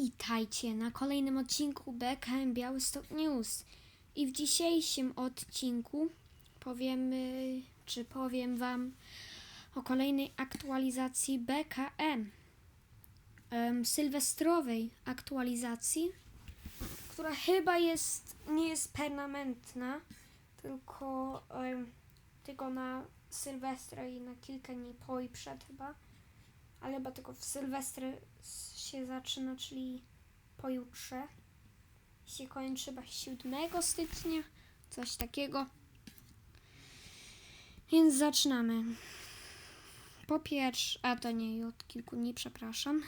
Witajcie na kolejnym odcinku BKM Białystok News. I w dzisiejszym odcinku powiemy, czy powiem Wam o kolejnej aktualizacji BKM. Em, sylwestrowej aktualizacji, która chyba jest, nie jest permanentna, tylko, em, tylko na Sylwestra i na kilka dni po i przed chyba. Ale chyba tylko w Sylwestrę się zaczyna, czyli pojutrze. Się kończy chyba 7 stycznia, coś takiego. Więc zaczynamy. Po pierwsze, a to nie od kilku dni, przepraszam.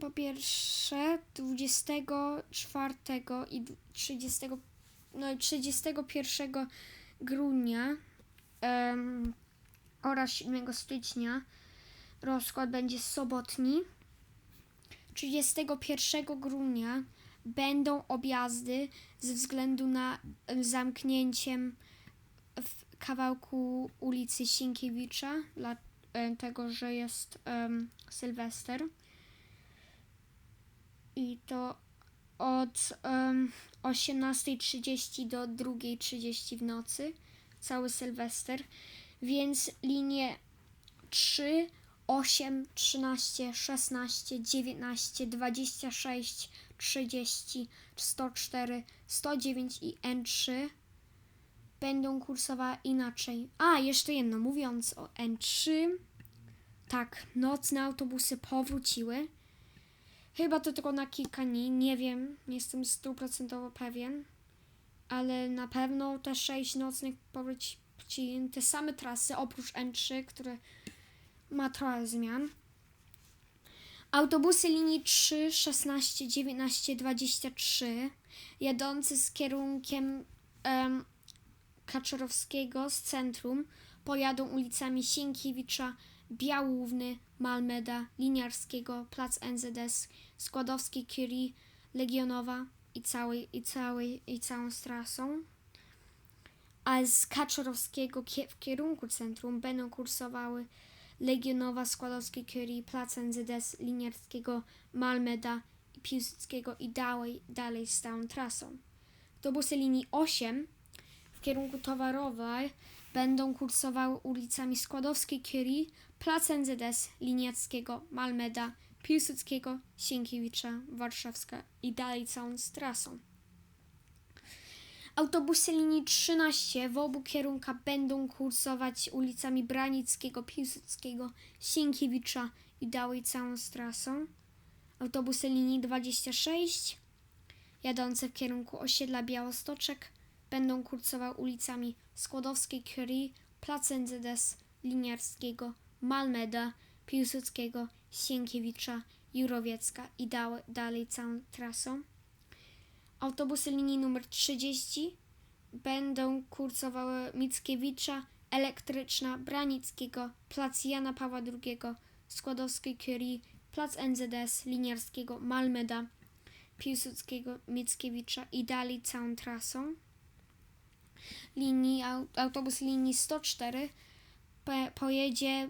Po pierwsze, 24 i 30, no i 31 grudnia oraz 7 stycznia rozkład będzie sobotni. 31 grudnia będą objazdy ze względu na em, zamknięciem w kawałku ulicy Sienkiewicza, dlatego że jest em, Sylwester. I to od em, 18.30 do 2.30 w nocy, cały Sylwester. Więc linie 3, 8, 13, 16, 19, 26, 30, 104, 109 i N3 będą kursowały inaczej. A, jeszcze jedno, mówiąc o N3, tak, nocne autobusy powróciły. Chyba to tylko na kilka dni, nie wiem, nie jestem stuprocentowo pewien, ale na pewno te sześć nocnych powróci te same trasy, oprócz N3, które ma trochę zmian. Autobusy linii 3, 16, 19, 23 jadące z kierunkiem em, Kaczorowskiego z centrum pojadą ulicami Sienkiewicza, Białówny, Malmeda, Liniarskiego, Plac NZS, Składowskiej Curie, Legionowa i, całej, i, całej, i całą trasą. A z Kaczorowskiego kie- w kierunku centrum będą kursowały Legionowa, Składowskiej Curie, Plac NZS, Liniarskiego, Malmeda i Piłsudskiego i dalej, dalej z całą trasą. Autobusy linii 8 w kierunku towarowej będą kursowały ulicami Składowskiej Curie, Plac NZS, Liniackiego, Malmeda, Piłsudskiego, Sienkiewicza, Warszawska i dalej całą trasą. Autobusy linii 13 w obu kierunkach będą kursować ulicami Branickiego, Piłsudskiego, Sienkiewicza i dalej całą trasą. Autobusy linii 26 jadące w kierunku osiedla Białostoczek będą kursowały ulicami Skłodowskiej Curie, Plac NZS, Liniarskiego, Malmeda, Piłsudskiego, Sienkiewicza, Jurowiecka i dalej całą trasą. Autobusy linii numer 30 będą kursowały Mickiewicza, Elektryczna, Branickiego, Plac Jana Pawła II, Składowskiej Curie, Plac NZS, Liniarskiego, Malmeda, Piłsudskiego, Mickiewicza i dalej całą trasą. Linii, au- autobus linii 104 pe- pojedzie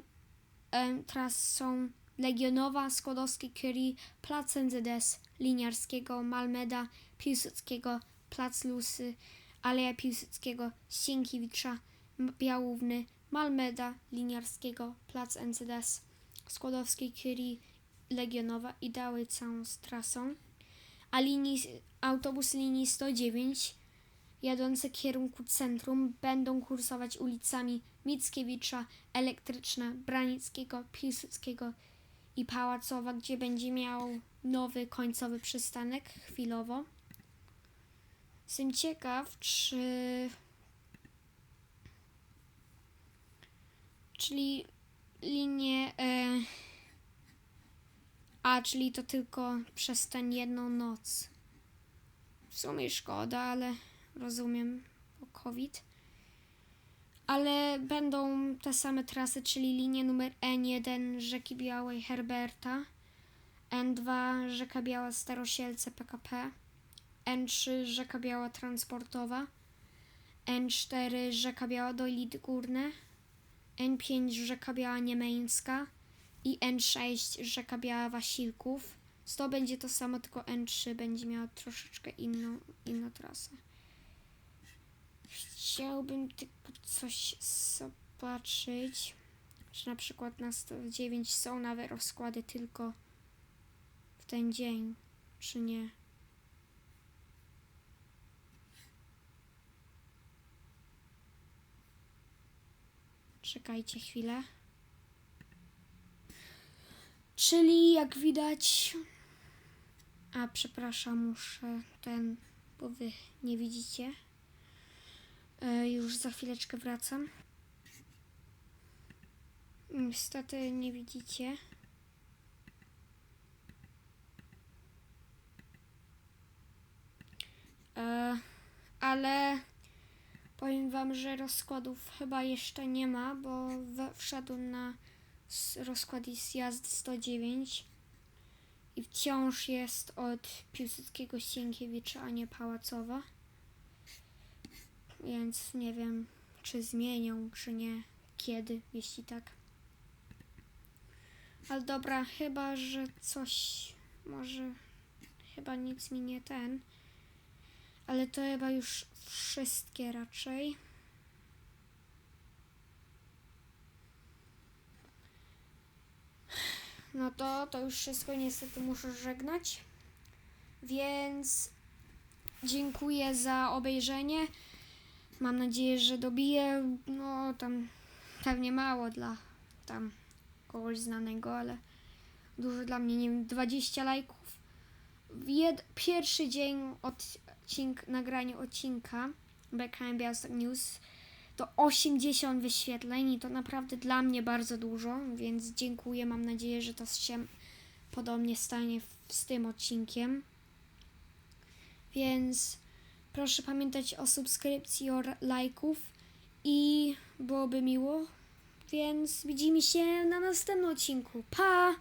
trasą Legionowa, Skłodowskiej Curie, Plac NZS, Liniarskiego, Malmeda, Piłsudskiego, Plac Lusy, Aleja Piłsudskiego, Sienkiewicza, Białówny, Malmeda, Liniarskiego, Plac NZS, Skłodowskiej Curie, Legionowa i dalej całą trasą. A linii, autobus linii 109 jadące w kierunku centrum będą kursować ulicami Mickiewicza, Elektryczna, Branickiego, Piłsudskiego i Pałacowa, gdzie będzie miał nowy końcowy przystanek chwilowo. Jestem ciekaw, czy. Czyli linie. E... A, czyli to tylko przez tę jedną noc. W sumie szkoda, ale rozumiem, COVID. Ale będą te same trasy, czyli linie numer N1 Rzeki Białej Herberta, N2 Rzeka Biała Starosielce PKP, N3 Rzeka Biała Transportowa, N4 Rzeka Biała Dojlity Górne, N5 Rzeka Biała Niemeńska i N6 Rzeka Biała Wasilków. 100 będzie to samo, tylko N3 będzie miało troszeczkę inną, inną trasę. Chciałbym tylko coś zobaczyć, że na przykład na 109 są nawet rozkłady tylko w ten dzień, czy nie. Czekajcie chwilę. Czyli jak widać. A przepraszam, muszę ten, bo wy nie widzicie. E, już za chwileczkę wracam. Niestety nie widzicie. E, ale powiem wam, że rozkładów chyba jeszcze nie ma, bo wszedł na rozkład jest jazdy 109 i wciąż jest od Piłsudskiego Sienkiewicza, a nie Pałacowa. Więc nie wiem, czy zmienią, czy nie, kiedy, jeśli tak. Ale dobra, chyba, że coś może, chyba nic mi nie ten, ale to chyba już wszystkie raczej. No to, to już wszystko niestety muszę żegnać. Więc dziękuję za obejrzenie. Mam nadzieję, że dobiję, no tam pewnie mało dla tam kogoś znanego, ale dużo dla mnie, nie wiem, 20 lajków. Jed, pierwszy dzień odcink, nagrania odcinka BKM Białystok News to 80 wyświetleń i to naprawdę dla mnie bardzo dużo, więc dziękuję. Mam nadzieję, że to się podobnie stanie z tym odcinkiem. Więc proszę pamiętać o subskrypcji, o lajków i byłoby miło. Więc widzimy się na następnym odcinku. Pa!